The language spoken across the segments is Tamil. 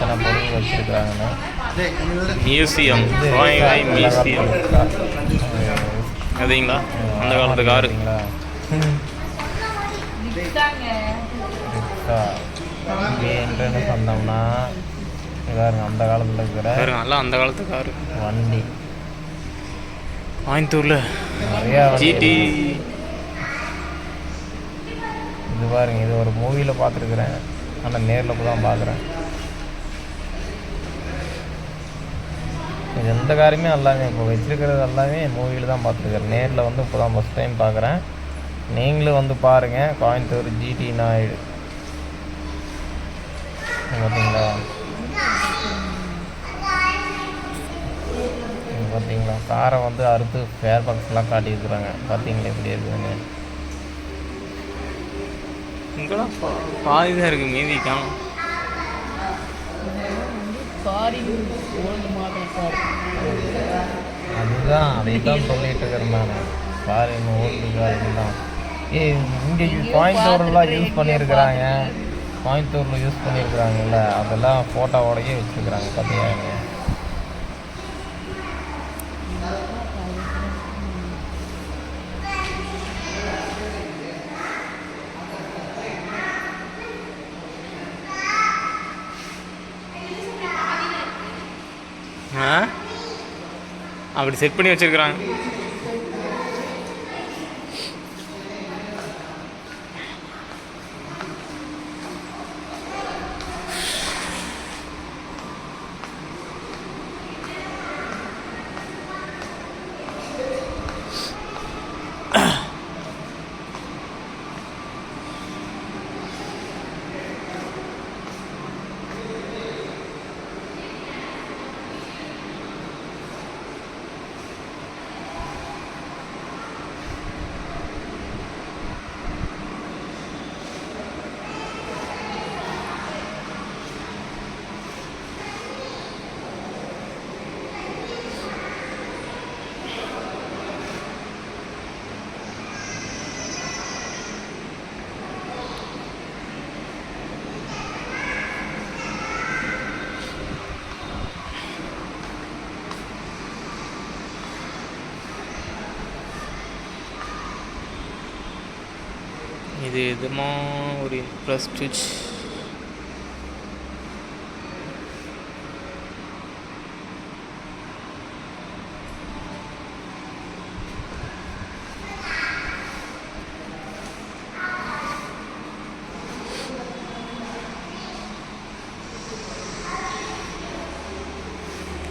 எத்தனை பொருள் வச்சிருக்காங்கன்னு. மியூசியம் கோயவாய் மியூசியம். அதுங்களா அந்த காலத்து காரு. வந்தோம்னா இங்க பாருங்க அந்த காலத்தில் இருக்கிற நல்லா அந்த காலத்து காரு. வண்டி. கோயம்புத்தூரில். நிறையா ஜிடி. இது பாருங்க இது ஒரு மூவியில் பார்த்துருக்குறேன். ஆனால் நேரில் இப்போ தான் பார்க்குறேன். இது எந்த காரியமே எல்லாமே இப்போ வச்சுருக்கிறது எல்லாமே மூவியில் தான் பார்த்துருக்குறேன் நேரில் வந்து இப்போ தான் ஃபஸ்ட் டைம் பார்க்குறேன். நீங்களும் வந்து பாருங்கள் கோயம்புத்தூர் ஜிடி நாயுடு பார்த்தீங்களா பார்த்தீங்களா காரை வந்து அறுத்து ஃபேர் பாக்ஸ்லாம் காட்டியிருக்கிறாங்க பார்த்தீங்களா எப்படி இருக்குதுங்க இங்கெல்லாம் பாதி தான் இருக்குது மீதி காணும். அதுதான் அதை தான் சொல்லிட்டு இருக்கிறேன் நான். ஃபாரின் ஓல்டு கார் தான் ஏ இங்கே கோயம்புத்தூர்லாம் யூஸ் பண்ணியிருக்கிறாங்க. கோயம்புத்தூரில் யூஸ் பண்ணியிருக்கிறாங்கல்ல அதெல்லாம் ஃபோட்டோவோடயே வச்சுருக்குறாங்க பார்த்தீங்க ஆ அப்படி செட் பண்ணி வச்சுருக்குறாங்க. இது எதுமா ஒரு ப்ரெஸ்டிஜ்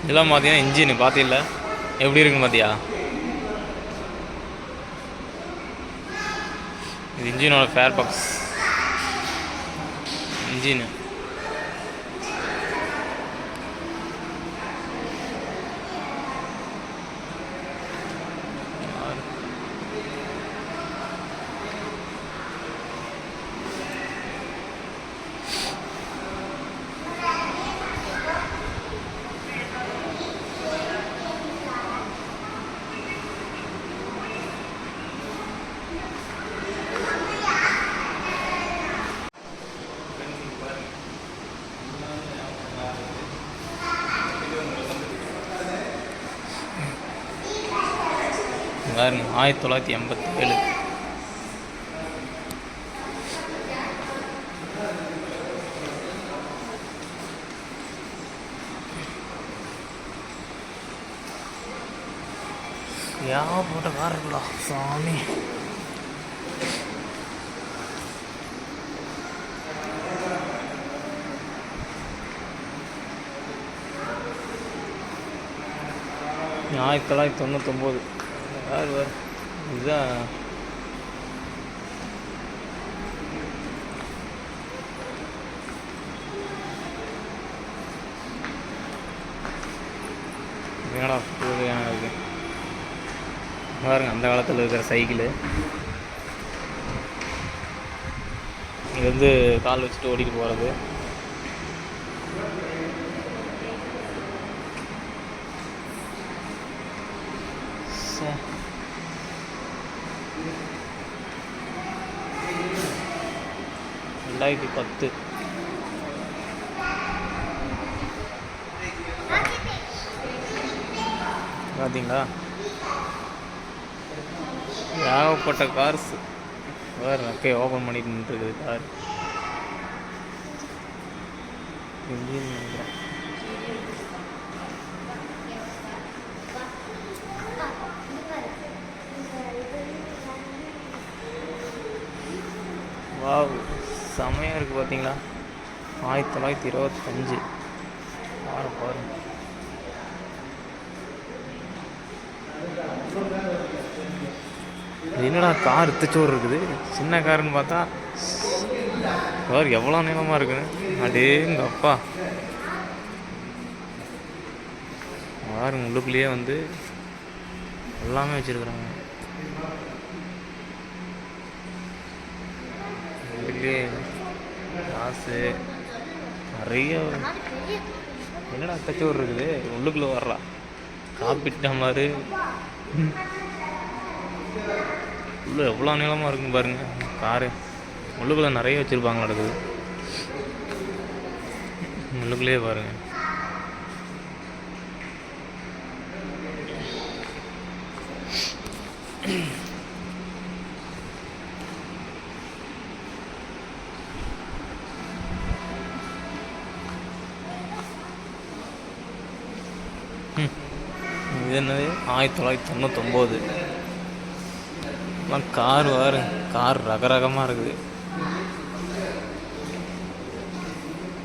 இதெல்லாம் பார்த்தீங்கன்னா இன்ஜின் பார்த்தில்ல எப்படி இருக்குன்னு பார்த்தியா இது இன்ஜினோட ஃபேர் பாக்ஸ். இன்ஜின். பாருங்க ஆயிரத்தி தொள்ளாயிரத்தி எண்பத்தி ஏழு ஏகப்பட்ட கார் இருக்குடா சாமி. ஆயிரத்தி தொள்ளாயிரத்தி தொண்ணூத்தொம்போது. இதுதான். என்னடா புதுமையான பாருங்க அந்த காலத்தில் இருக்கிற சைக்கிளு. இது வந்து கால் வச்சுட்டு ஓடிட்டு போகிறது ரெண்டாயிரத்தி பத்து. பார்த்தீங்களா ஏகப்பட்ட கார்ஸ் வேறு நக்கே ஓப்பன் பண்ணிட்டு நின்றுருக்குது கார் இங்கேயும் நினைக்கிறேன் வாவ் செமையாக இருக்குது பார்த்தீங்களா ஆயிரத்தி தொள்ளாயிரத்தி இருபத்தஞ்சு. பாரு பாரு என்னடா கார் இத்தச்சோறு இருக்குது? சின்ன காருன்னு பார்த்தா கார் எவ்வளோ நீளமாக இருக்குன்னு? அடேங்க அப்பா. கார் உள்ளுக்குள்ளேயே வந்து எல்லாமே வச்சுருக்குறாங்க. உள்ளுக்குள்ளேயே காசு. நிறைய. என்னடா இத்தச்சோறு இருக்குது? உள்ளுக்குள்ளே வர்றா. காப்பி டம்ளரு உள்ள எவ்வளோ நீளமாக இருக்குன்னு பாருங்க. காரு. உள்ளுக்குள்ளே நிறைய வச்சுருப்பாங்க நடக்குது உள்ளுக்குள்ளேயே பாருங்கள் என்னது? ஆயிரத்தி தொள்ளாயிரத்தி தொண்ணூத்தொம்போது. எல்லாம் கார் வாரு கார் ரக ரகமாக இருக்குது.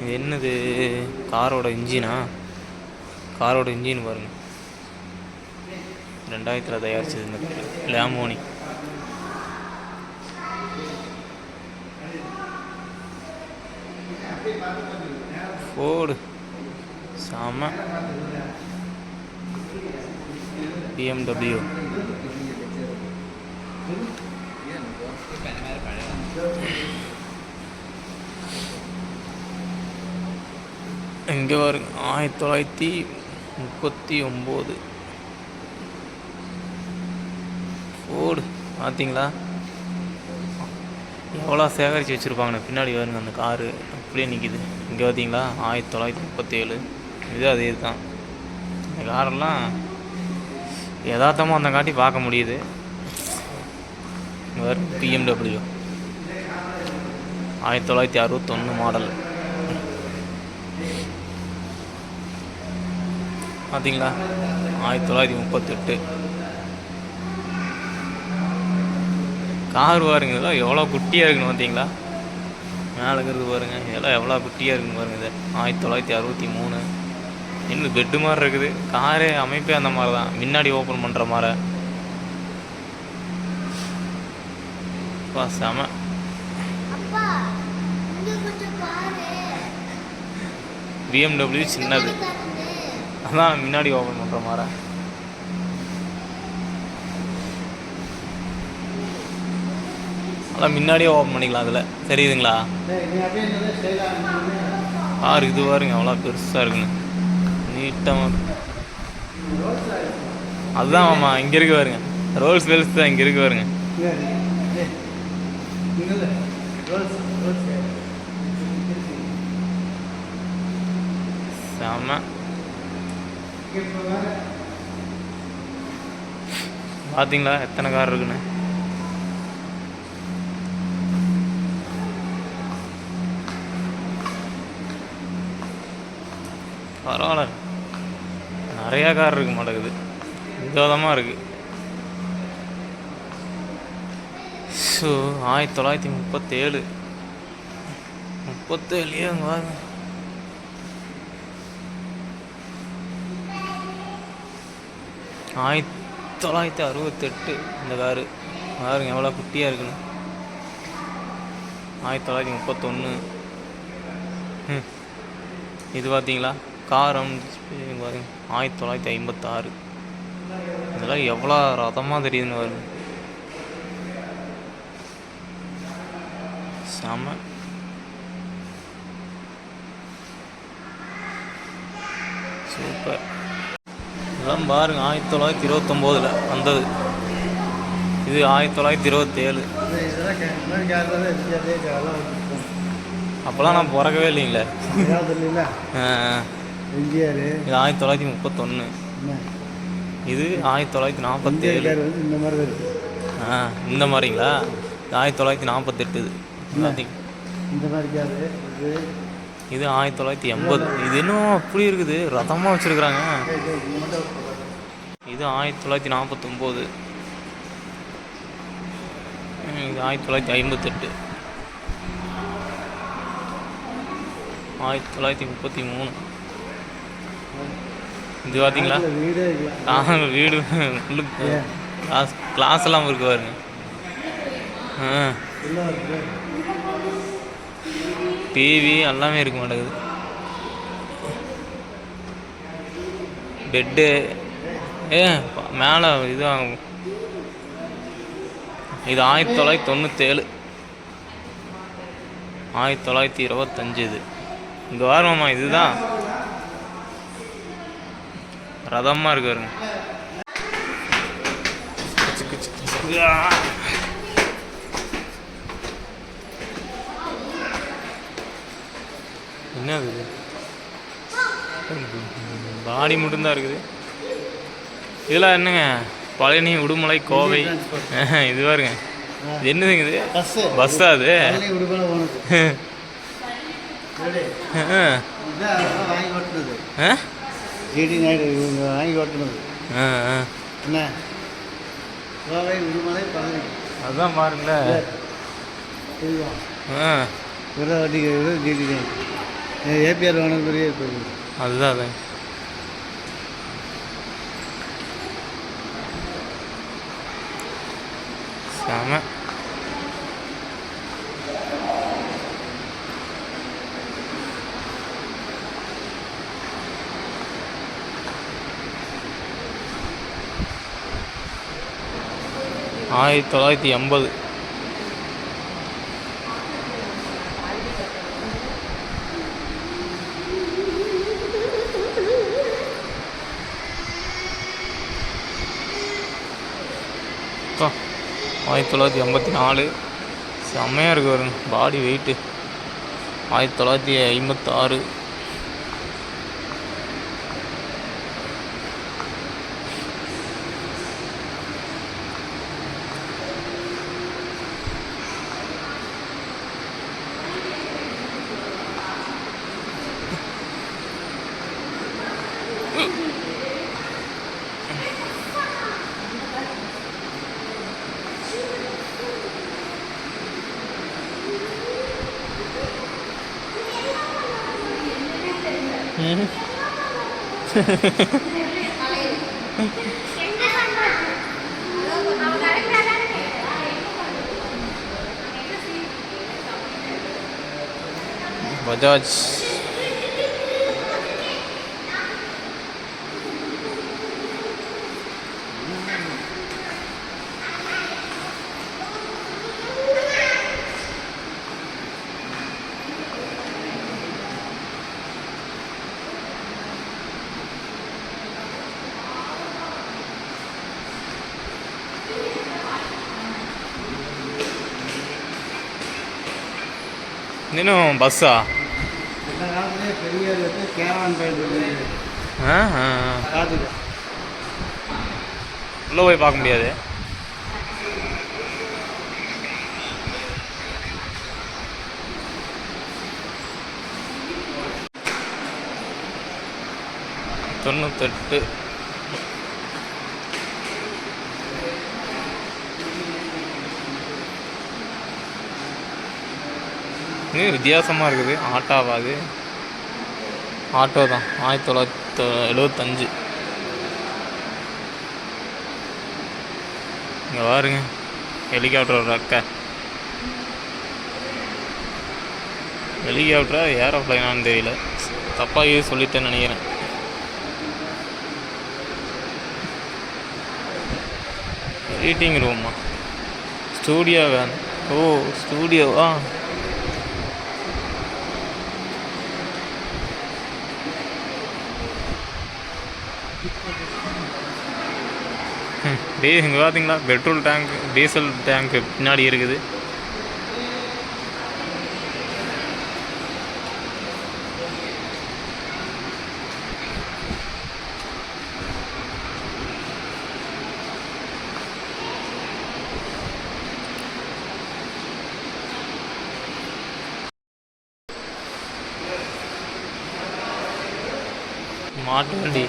இது என்னது? காரோட இன்ஜினா? காரோட இன்ஜின் பாருங்க. ரெண்டாயிரத்தில் தயாரிச்சது இந்த லேமோனி ஃபோர்டு செம. பிஎம்டபிள்யூ இங்கே வரு ஆயிரத்தி தொள்ளாயிரத்தி முப்பத்தி ஒம்பது. ஃபோர்டு பார்த்தீங்களா எவ்வளோ சேகரித்து வச்சுருப்பாங்கண்ணே பின்னாடி வருங்க அந்த காரு. அப்படியே நிற்கிது இங்கே பார்த்தீங்களா ஆயிரத்தி தொள்ளாயிரத்தி முப்பத்தேழு இது அதே தான் இந்த காரெல்லாம் யதார்த்தமாக அந்த காட்டி பார்க்க முடியுது. இங்கே பிஎம்டபிள்யூ ஆயிரத்தி தொள்ளாயிரத்தி அறுபத்தொன்று மாடல் பார்த்தீங்களா ஆயிரத்தி தொள்ளாயிரத்தி முப்பத்தெட்டு. கார் பாருங்க இதெல்லாம் எவ்வளோ குட்டியாக இருக்குன்னு பார்த்தீங்களா மேலே இருக்கிறது பாருங்கள் இதெல்லாம் எவ்வளோ குட்டியாக இருக்குன்னு பாருங்க இது. ஆயிரத்தி தொள்ளாயிரத்தி அறுபத்தி மூணு. இன்னும் பெட்டு மாதிரி இருக்குது. காரே அமைப்பே அந்த மாதிரி தான். முன்னாடி ஓப்பன் பண்ணுற மாதிரி. செம. அப்பா பாரு. பிஎம்டபிள்யூ சின்னது. அதான் முன்னாடி ஓப்பன் பண்ணுற மாதிரி. அதான் முன்னாடியே ஓப்பன் பண்ணிக்கலாம் அதில். தெரியுதுங்களா? கார் இது பாருங்க எவ்வளோ பெருசாக இருக்குன்னு. நீட்டமாக அதுதான் ஆமா இங்கே இருக்கு பாருங்க. ரோல்ஸ் வெல்ஸ் தான் இங்கே இருக்கு பாருங்க. செம. பார்த்தீங்களா எத்தனை கார் இருக்குன்னு? பரவாயில்ல. நிறையா கார் இருக்க மாட்டேங்குது விதவிதமாக இருக்குது ஸோ ஆயிரத்தி தொள்ளாயிரத்தி முப்பத்தேழு. முப்பத்தேழு அங்கே பாருங்க ஆயிரத்தி தொள்ளாயிரத்தி அறுபத்தெட்டு இந்த காரு. பாருங்க எவ்வளோ குட்டியாக இருக்குன்னு. ஆயிரத்தி தொள்ளாயிரத்தி முப்பத்தொன்று ம் இது பார்த்தீங்களா? காரம் பாருங்க. ஆயிரத்தி தொள்ளாயிரத்தி ஐம்பத்தாறு. இதெல்லாம் எவ்வளோ ரதமாக தெரியுதுன்னு பாருங்க. செம. சூப்பர். இதெல்லாம் பாருங்க ஆயிரத்தி தொள்ளாயிரத்தி இருபத்தொம்போதில் வந்தது. இது ஆயிரத்தி தொள்ளாயிரத்தி இருபத்தேழு. அப்போல்லாம் நான் பிறக்கவே இல்லைங்களே. எம்ஜிஆர் இது ஆயிரத்தி தொள்ளாயிரத்தி முப்பத்தொன்று இது ஆயிரத்தி தொள்ளாயிரத்தி நாற்பத்தி ஏழு இந்த மாதிரி தான் இருக்குது ஆ இந்த மாதிரிங்களா? ஆயிரத்தி தொள்ளாயிரத்தி நாற்பத்தெட்டு இது இந்த மாதிரி இது இது ஆயிரத்தி தொள்ளாயிரத்தி எண்பது. இது இன்னும் அப்படி இருக்குது. ரதமாக வச்சுருக்குறாங்க. இது ஆயிரத்தி தொள்ளாயிரத்தி நாற்பத்தொம்போது இது ஆயிரத்தி தொள்ளாயிரத்தி ஐம்பத்தெட்டு. ஆயிரத்தி தொள்ளாயிரத்தி முப்பத்தி மூணு. இது பார்த்தீங்களா வீடே வீடு. கிளாஸ் கிளாஸ் எல்லாம் இருக்கு பாருங்க. டிவி எல்லாமே இருக்க மாட்டேங்குது. பெட்டு ஏ மேலே இது. இது ஆயிரத்தி தொள்ளாயிரத்தி தொண்ணூற்றேழு ஆயிரத்தி தொள்ளாயிரத்தி இருபத்தஞ்சு இது. இங்கே வரமாம்மா இதுதான். ரதமாக இருக்கு பாருங்க. என்னது இது? பாடி மட்டும்தான் இருக்குது. இதெல்லாம் என்னங்க? பழனி உடுமலை கோவை. இது பாருங்க. இது என்னதுங்க இது? பஸ்ஸு அது? ஆ. ஜிடி நாயுடு இவங்க வாங்கி ஓட்டுனது. என்ன? கோவை உடுமலை பழனி. தெரியுமா ஆ. விர வட்டிக்கு ஜிடி நாயுடு. ஏபிஆர் வாங்கினது பெரிய போகுது அதுதான் அதான். செம. ஆயிரத்தி தொள்ளாயிரத்தி எண்பது. ஆயிரத்தி தொள்ளாயிரத்தி எண்பத்தி நாலு. செம்மையாக இருக்குது பாருங்க பாடி வெயிட்டு ஆயிரத்தி தொள்ளாயிரத்தி ஐம்பத்தாறு. 我叫。ஆ. பார்த்துக்க உள்ளே போய் பார்க்க முடியாது. தொண்ணூத்தெட்டு. இது வித்தியாசமாக இருக்குது. ஆட்டோவாது. ஆட்டோ தான். ஆயிரத்தி தொள்ளாயிரத்தி எழுபத்தஞ்சு இங்கே பாருங்க. ஹெலிகாப்டர் ரெக்க ஹெலிகாப்டரா ஏரோப்ளைனான்னு தெரியல. தப்பாக யூஸ் சொல்லிட்டேன்னு நினைக்கிறேன். எடிட்டிங் ரூமா ஸ்டூடியோ வேன் ஓ ஸ்டூடியோவா டீ இங்கே பார்த்தீங்களா பெட்ரோல் டேங்க் டீசல் டேங்க் பின்னாடி இருக்குது. மாட்டு வண்டி.